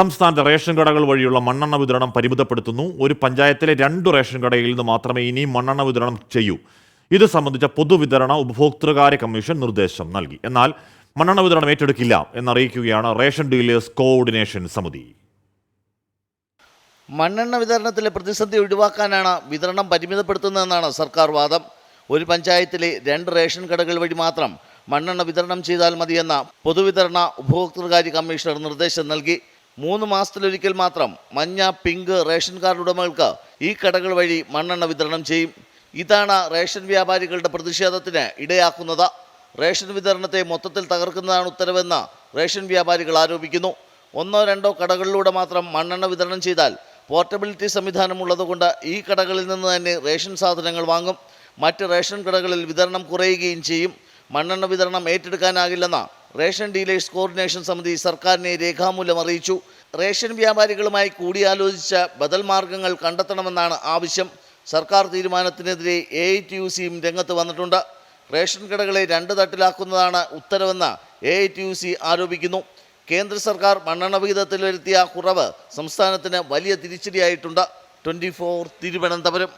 സംസ്ഥാനത്തെ റേഷൻ കടകൾ വഴിയുള്ള മണ്ണെണ്ണ വിതരണം പരിമിതപ്പെടുത്തുന്നു. ഒരു പഞ്ചായത്തിലെ രണ്ട് റേഷൻ കടയിൽ നിന്ന് മാത്രമേ ഇനിയും മണ്ണെണ്ണ വിതരണം ചെയ്യൂ. ഇത് സംബന്ധിച്ച പൊതുവിതരണ ഉപഭോക്തൃകാര്യ കമ്മീഷൻ നിർദ്ദേശം നൽകി. എന്നാൽ മണ്ണെണ്ണ വിതരണം ഏറ്റെടുക്കില്ല എന്നറിയിക്കുകയാണ് റേഷൻ ഡീലേഴ്സ് കോർഡിനേഷൻ സമിതി. മണ്ണെണ്ണ വിതരണത്തിലെ പ്രതിസന്ധി ഒഴിവാക്കാനാണ് വിതരണം പരിമിതപ്പെടുത്തുന്നതെന്നാണ് സർക്കാർ വാദം. ഒരു പഞ്ചായത്തിലെ രണ്ട് റേഷൻ കടകൾ വഴി മാത്രം മണ്ണെണ്ണ വിതരണം ചെയ്താൽ മതിയെന്ന പൊതുവിതരണ ഉപഭോക്തൃകാര്യ കമ്മീഷണർ നിർദ്ദേശം നൽകി. മൂന്ന് മാസത്തിലൊരിക്കൽ മാത്രം മഞ്ഞ പിങ്ക് റേഷൻ കാർഡ് ഉടമകൾക്ക് ഈ കടകൾ വഴി മണ്ണെണ്ണ വിതരണം ചെയ്യും. ഇതാണ് റേഷൻ വ്യാപാരികളുടെ പ്രതിഷേധത്തിന് ഇടയാക്കുന്നത്. റേഷൻ വിതരണത്തെ മൊത്തത്തിൽ തകർക്കുന്നതാണ് ഉത്തരവെന്ന് റേഷൻ വ്യാപാരികൾ ആരോപിക്കുന്നു. ഒന്നോ രണ്ടോ കടകളിലൂടെ മാത്രം മണ്ണെണ്ണ വിതരണം ചെയ്താൽ പോർട്ടബിലിറ്റി സംവിധാനം ഉള്ളതുകൊണ്ട് ഈ കടകളിൽ നിന്ന് തന്നെ റേഷൻ സാധനങ്ങൾ വാങ്ങും. മറ്റ് റേഷൻ കടകളിൽ വിതരണം കുറയുകയും ചെയ്യും. മണ്ണെണ്ണ വിതരണം ഏറ്റെടുക്കാനാകില്ലെന്ന് റേഷൻ ഡീലേഴ്സ് കോർഡിനേഷൻ സമിതി സർക്കാരിനെ രേഖാമൂലം അറിയിച്ചു. റേഷൻ വ്യാപാരികളുമായി കൂടിയാലോചിച്ച ബദൽ മാർഗങ്ങൾ കണ്ടെത്തണമെന്നാണ് ആവശ്യം. സർക്കാർ തീരുമാനത്തിനെതിരെ എ ഐ ടി യു സിയും രംഗത്ത് വന്നിട്ടുണ്ട്. റേഷൻ കടകളെ രണ്ട് തട്ടിലാക്കുന്നതാണ് ഉത്തരവെന്ന് A I T U C ആരോപിക്കുന്നു. കേന്ദ്ര സർക്കാർ മണ്ണെണ്ണ വിഹിതത്തിൽ വരുത്തിയ കുറവ് സംസ്ഥാനത്തിന് വലിയ തിരിച്ചടിയായിട്ടുണ്ട്. Twenty four Thiruvananthapuram.